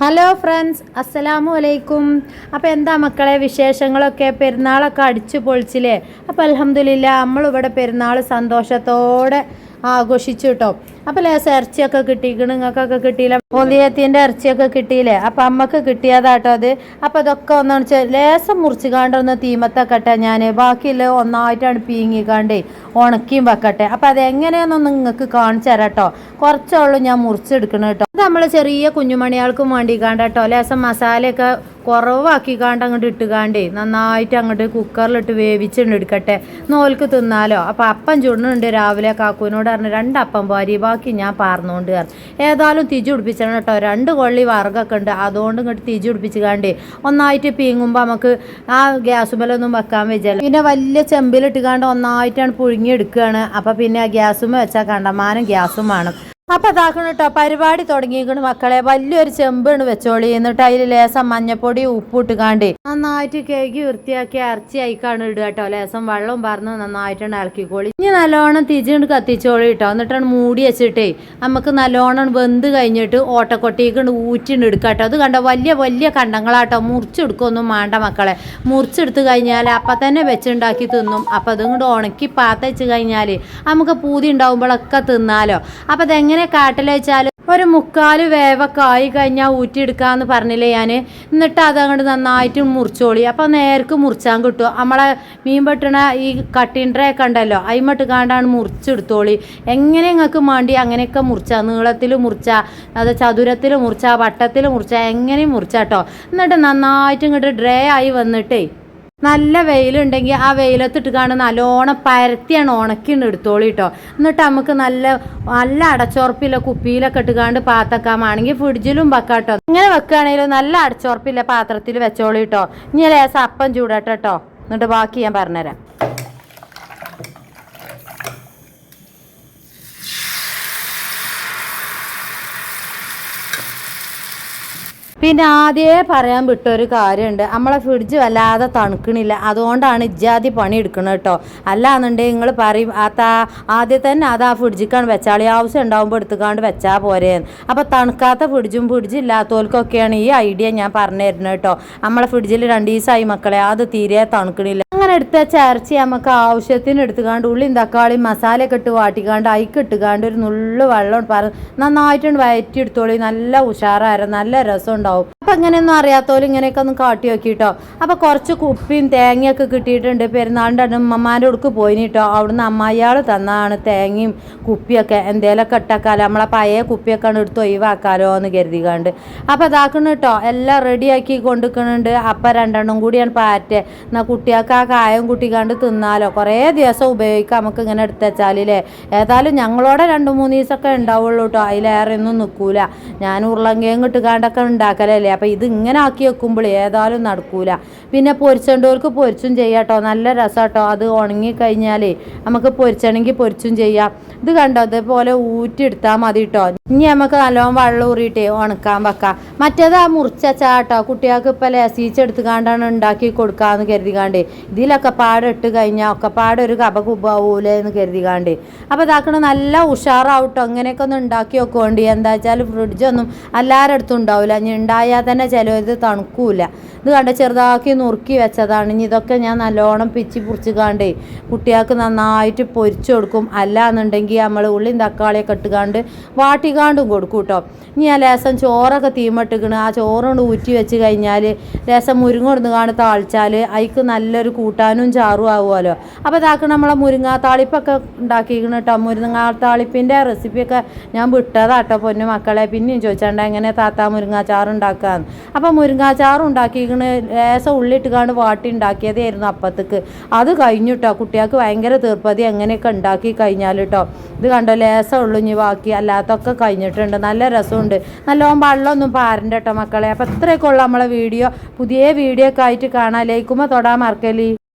Hello friends അസ്സലാമു അലൈക്കും അപ്പോൾ എന്താ മക്കളെ വിശേഷങ്ങളൊക്കെ? പെരുന്നാളൊക്കെ അടിച്ചു പൊളിച്ചില്ലേ? അപ്പോൾ അലഹമ്മദില്ല നമ്മളിവിടെ പെരുന്നാൾ സന്തോഷത്തോടെ ആഘോഷിച്ചു കേട്ടോ അപ്പോൾ ലേശം ഇറച്ചിയൊക്കെ കിട്ടി നിങ്ങൾക്കൊക്കെ കിട്ടിയില്ല. ഒലിയത്തിന്റെ ഇറച്ചിയൊക്കെ കിട്ടിയില്ലേ? അപ്പം അമ്മയ്ക്ക് കിട്ടിയതാട്ടോ അത്. അപ്പൊ അതൊക്കെ ഒന്നാണ് വെച്ചാൽ ലേശം മുറിച്ച് കാണ്ടൊന്ന് തീമത്തൊക്കെ ഞാൻ ബാക്കിയുള്ള ഒന്നായിട്ടാണ് പീങ്ങിക്കാണ്ടേ ഉണക്കിയും വെക്കട്ടെ. അപ്പം അത് എങ്ങനെയാണെന്നൊന്ന് നിങ്ങൾക്ക് കാണിച്ചു തരാം കേട്ടോ കുറച്ചുള്ളൂ ഞാൻ മുറിച്ചെടുക്കണം കേട്ടോ അത് നമ്മൾ ചെറിയ കുഞ്ഞുമണികൾക്കും വേണ്ടിക്കാണ്ട് കേട്ടോ ലേശം മസാലയൊക്കെ കുറവാക്കി കാണ്ട് അങ്ങോട്ട് ഇട്ടുകാണ്ടേ നന്നായിട്ട് അങ്ങോട്ട് കുക്കറിലിട്ട് വേവിച്ചിട്ട് എടുക്കട്ടെ. നോൽക്ക് തിന്നാലോ. അപ്പം അപ്പം ചുടുന്നുണ്ട് രാവിലെ കാക്കൂനോട് പറഞ്ഞു രണ്ട് അപ്പം ബാക്കി ഞാൻ പാർന്നുകൊണ്ട് കയറും ഏതായാലും തിജി പിടിപ്പിച്ചാണ് കേട്ടോ. രണ്ട് കൊള്ളി വർഗമൊക്കെ ഉണ്ട്. അതുകൊണ്ട് ഇങ്ങോട്ട് തിജി പിടിപ്പിച്ച് കാണ്ടേ. ഒന്നായിട്ട് പീങ്ങുമ്പോൾ നമുക്ക് ആ ഗ്യാസ് മേലൊന്നും വെക്കാൻ വെച്ചാൽ പിന്നെ വലിയ ചെമ്പിലിട്ട് കാണ്ട് ഒന്നായിട്ടാണ് പുഴുങ്ങിയെടുക്കുകയാണ് അപ്പം പിന്നെ ആ ഗ്യാസും വെച്ചാൽ കണ്ടമാനം ഗ്യാസും വേണം. അപ്പൊ അതാക്കണം കേട്ടോ പരിപാടി തുടങ്ങിയിരിക്കണ മക്കളെ വലിയൊരു ചെമ്പാണ് വെച്ചോളി. എന്നിട്ട് അതിൽ ലേസം മഞ്ഞപ്പൊടി ഉപ്പിട്ട് കാണ്ട് നന്നായിട്ട് കേക്ക് വൃത്തിയാക്കി ഇറച്ചി അയക്കാണ് ഇടുക കേട്ടോ ലേസം വെള്ളം പറഞ്ഞ് നന്നായിട്ടാണ് ഇളക്കിക്കോളി. ഇനി നല്ലോണം തിരിച്ചുകൊണ്ട് കത്തിച്ചോളി കേട്ടോ എന്നിട്ടാണ് മൂടി വെച്ചിട്ടേ നമുക്ക് നല്ലോണം വെന്ത് കഴിഞ്ഞിട്ട് ഓട്ടക്കൊട്ടിക്ക് ഊറ്റിണ്ട് എടുക്കാം കേട്ടോ അത് കണ്ടോ വലിയ വലിയ കണ്ടങ്ങളാട്ടോ മുറിച്ചെടുക്കൊന്നും വേണ്ട മക്കളെ. മുറിച്ചെടുത്ത് കഴിഞ്ഞാൽ അപ്പം തന്നെ വെച്ചുണ്ടാക്കി തിന്നും. അപ്പം അതും കൊണ്ട് ഉണക്കി പാത്തച്ച് കഴിഞ്ഞാൽ നമുക്ക് പൂതി ഉണ്ടാവുമ്പോഴൊക്കെ തിന്നാലോ. അപ്പം അതെങ്ങനെ കാട്ടിൽ വെച്ചാൽ ഒരു മുക്കാൽ വേവൊക്കെ ആയി കഴിഞ്ഞാൽ ഊറ്റിയെടുക്കാന്ന് പറഞ്ഞില്ലേ ഞാൻ എന്നിട്ട് അതങ്ങോട്ട് നന്നായിട്ട് മുറിച്ചോളി. അപ്പോൾ നേർക്ക് മുറിച്ചാൻ കിട്ടും. നമ്മളെ മീൻ പെട്ടണ ഈ കട്ടിന്റെ ട്രേ ഒക്കെ ഉണ്ടല്ലോ അതിമട്ട് കാണ്ടാണ് മുറിച്ചെടുത്തോളി. എങ്ങനെ നിങ്ങൾക്ക് വേണ്ടി അങ്ങനെയൊക്കെ മുറിച്ച നീളത്തിൽ മുറിച്ച അത് ചതുരത്തിൽ മുറിച്ച വട്ടത്തിൽ മുറിച്ച എങ്ങനെയും മുറിച്ചാട്ടോ എന്നിട്ട് നന്നായിട്ട് ഇങ്ങോട്ട് ഡ്രേ ആയി വന്നിട്ടേ നല്ല വെയിലുണ്ടെങ്കിൽ ആ വെയിലത്തിട്ട് കാണുന്ന നല്ലോണം പരത്തിയാണ് ഉണക്കിണ്ട് എടുത്തോളി കേട്ടോ എന്നിട്ട് നമുക്ക് നല്ല നല്ല അടച്ചുറപ്പില്ല കുപ്പിയിലൊക്കെ ഇട്ടുകാണ്ട് പാത്തക്കാമാണെങ്കിൽ ഫ്രിഡ്ജിലും വെക്കാട്ടോ ഇങ്ങനെ വെക്കുകയാണെങ്കിലും നല്ല അടച്ചുറപ്പില്ല പാത്രത്തിൽ വെച്ചോളി കേട്ടോ ഇനി ലേസം അപ്പം ചൂടട്ടെ കേട്ടോ എന്നിട്ട് ബാക്കി ഞാൻ പറഞ്ഞുതരാം. പിന്നെ ആദ്യമേ പറയാൻ വിട്ട ഒരു കാര്യമുണ്ട്. നമ്മളെ ഫ്രിഡ്ജ് വല്ലാതെ തണുക്കണില്ല. അതുകൊണ്ടാണ് ഇജാതി പണി എടുക്കുന്നത് കേട്ടോ. അല്ലാന്നുണ്ടെങ്കിൽ നിങ്ങൾ പറയും അതാ ആദ്യം തന്നെ അത് ആ ഫ്രിഡ്ജിക്കാണ് വെച്ചാളി ആവശ്യം ഉണ്ടാകുമ്പോൾ എടുത്തുകൊണ്ട് വെച്ചാൽ പോരെ. അപ്പോൾ തണുക്കാത്ത ഫ്രിഡ്ജും ഫ്രിഡ്ജ് ഇല്ലാത്തവർക്കൊക്കെയാണ് ഈ ഐഡിയ ഞാൻ പറഞ്ഞു തരുന്നത് കേട്ടോ. നമ്മളെ ഫ്രിഡ്ജിൽ രണ്ട് ദിവസമായി മക്കളെ. അത് തീരെ തണുക്കണില്ല. എടുത്ത ചേർച്ച നമുക്ക് ആവശ്യത്തിന് എടുത്തുകാണ്ട് ഉള്ളിയും തക്കാളിയും മസാലയൊക്കെ ഇട്ട് വാട്ടിക്കാണ്ട് അയിക്ക് ഇട്ടുകാണ്ട് ഒരു നുള്ളു വെള്ളം പറ നന്നായിട്ടുണ്ട് വയറ്റി എടുത്തോളി നല്ല ഉഷാറായിരുന്നു നല്ല രസം ഉണ്ടാവും അപ്പം അങ്ങനെയൊന്നും അറിയാത്തോലും ഇങ്ങനെയൊക്കെ ഒന്ന് കാട്ടി നോക്കി കേട്ടോ അപ്പോൾ കുറച്ച് കുപ്പിയും തേങ്ങയൊക്കെ കിട്ടിയിട്ടുണ്ട്. പെരുന്നാളിന്റെ അമ്മമാരുടെ ഉടുക്ക് പോയിന് കേട്ടോ അവിടുന്ന് അമ്മായിയാൾ തന്നാണ് തേങ്ങയും കുപ്പിയൊക്കെ. എന്തേലൊക്കെ ഇട്ടാക്കാലോ. നമ്മളെ പഴയ കുപ്പിയൊക്കെ എടുത്ത് ഒഴിവാക്കാലോ എന്ന് കരുതികാണ്ട് അപ്പോൾ ഇതാക്കണം കേട്ടോ എല്ലാം റെഡിയാക്കി കൊണ്ടുക്കണുണ്ട്. അപ്പം രണ്ടെണ്ണം കൂടിയാണ് പാറ്റ് എന്നാൽ കുട്ടികൾക്ക് ആ കായം കുട്ടിക്കാണ്ട് തിന്നാലോ. കുറേ ദിവസം ഉപയോഗിക്കാം നമുക്ക് ഇങ്ങനെ എടുത്തുവെച്ചാലേ ഏതായാലും ഞങ്ങളോടെ രണ്ട് മൂന്ന് ദിവസമൊക്കെ ഉണ്ടാവുള്ളൂ കേട്ടോ അതിലേറെ ഒന്നും നിൽക്കൂല. ഞാൻ ഉരുളങ്കയും കിട്ടുകാണ്ടൊക്കെ ഉണ്ടാക്കലല്ലേ. അപ്പോൾ ഇത് ഇങ്ങനെ ആക്കി വെക്കുമ്പോൾ ഏതായാലും നടക്കൂല. പിന്നെ പൊരിച്ചേണ്ടവർക്ക് പൊരിച്ചും ചെയ്യാം കേട്ടോ നല്ല കേട്ടോ അത് ഉണങ്ങി നമുക്ക് പൊരിച്ചണമെങ്കിൽ പൊരിച്ചും ചെയ്യാം. ഇത് കണ്ടോ? അതേപോലെ ഊറ്റിയെടുത്താൽ മതി കേട്ടോ ഇനി നമുക്ക് നല്ലോണം വെള്ളം ഊറിയിട്ടേ ഉണക്കാൻ വെക്കാം. മറ്റേത് ആ മുറിച്ചാ കേട്ടോ കുട്ടികൾക്ക് ഇപ്പോൾ ലസീച്ചെടുത്ത് കാണ്ടാണ് ഉണ്ടാക്കി കൊടുക്കാമെന്ന് കരുതികാണ്ടേ. ഇതിലൊക്കെ പാടെ ഇട്ട് കഴിഞ്ഞാൽ ഒക്കെ പാടെ ഒരു കപ കുബാവൂലേ എന്ന് അപ്പോൾ ഇതാക്കണ നല്ല ഉഷാറാവട്ടോ അങ്ങനെയൊക്കെ ഒന്ന് ഉണ്ടാക്കി വെക്കുകൊണ്ട് എന്താ വെച്ചാൽ ഫ്രിഡ്ജൊന്നും എല്ലാവരുടെ അടുത്തും ഉണ്ടാവില്ല ഇനി ഉണ്ടായാൽ തന്നെ ചിലത് തണുക്കൂല. ഇത് കണ്ട ചെറുതാക്കി നുറുക്കി വെച്ചതാണ്. ഇനി ഇതൊക്കെ ഞാൻ നല്ലോണം പിച്ചി പുറിച്ച് കണ്ട് കുട്ടികൾക്ക് നന്നായിട്ട് പൊരിച്ചു കൊടുക്കും. അല്ല എന്നുണ്ടെങ്കിൽ നമ്മൾ ഉള്ളിയും തക്കാളിയൊക്കെ ഇട്ടുകാണ്ട് വാട്ടിക്കാണ്ടും കൊടുക്കും കേട്ടോ. ഇനി ആ ലേസം ചോറൊക്കെ തീമട്ടിക്കണ്. ആ ചോറുകൊണ്ട് ഊറ്റി വെച്ച് കഴിഞ്ഞാൽ ലേസം മുരിങ്ങ കൊടുന്ന് കാണ് താളിച്ചാൽ അതിക്ക് നല്ലൊരു കൂട്ടാനും ചാറും ആവുമല്ലോ. അപ്പോൾ ഇതാക്കണം നമ്മളെ മുരിങ്ങാ താളിപ്പൊക്കെ ഉണ്ടാക്കിയിരിക്കണം കേട്ടോ മുരിങ്ങാ താളിപ്പിന്റെ റെസിപ്പിയൊക്കെ ഞാൻ വിട്ടതാട്ടോ പൊന്നു മക്കളെ. പിന്നെയും ചോദിച്ചാണ്ട് എങ്ങനെ താത്താ മുരിങ്ങാ ചാറ് ഉണ്ടാക്കാന്ന് അപ്പോൾ മുരിങ്ങാച്ചാറും ചാറ് ലേശം ലേസം ഉള്ളിട്ട് കാണ്ട് വാട്ടി ഉണ്ടാക്കിയതായിരുന്നു അപ്പത്തേക്ക്. അത് കഴിഞ്ഞു കേട്ടോ കുട്ടികൾക്ക് ഭയങ്കര തീർപ്പതി എങ്ങനെയൊക്കെ ഉണ്ടാക്കി കഴിഞ്ഞാൽ കേട്ടോ ഇത് കണ്ടോ ലേസം ഉള്ളിഞ്ഞ് ബാക്കി അല്ലാത്തൊക്കെ കഴിഞ്ഞിട്ടുണ്ട്. നല്ല രസമുണ്ട്. നല്ലോണം വെള്ളമൊന്നും പാരണ്ട കേട്ടോ മക്കളെ. അപ്പോൾ ഇത്രയൊക്കെ ഉള്ള നമ്മളെ വീഡിയോ. പുതിയ വീഡിയോ ഒക്കെ ആയിട്ട് കാണാൻ ലൈക്കുമ്പോൾ തൊടാൻ മറക്കലി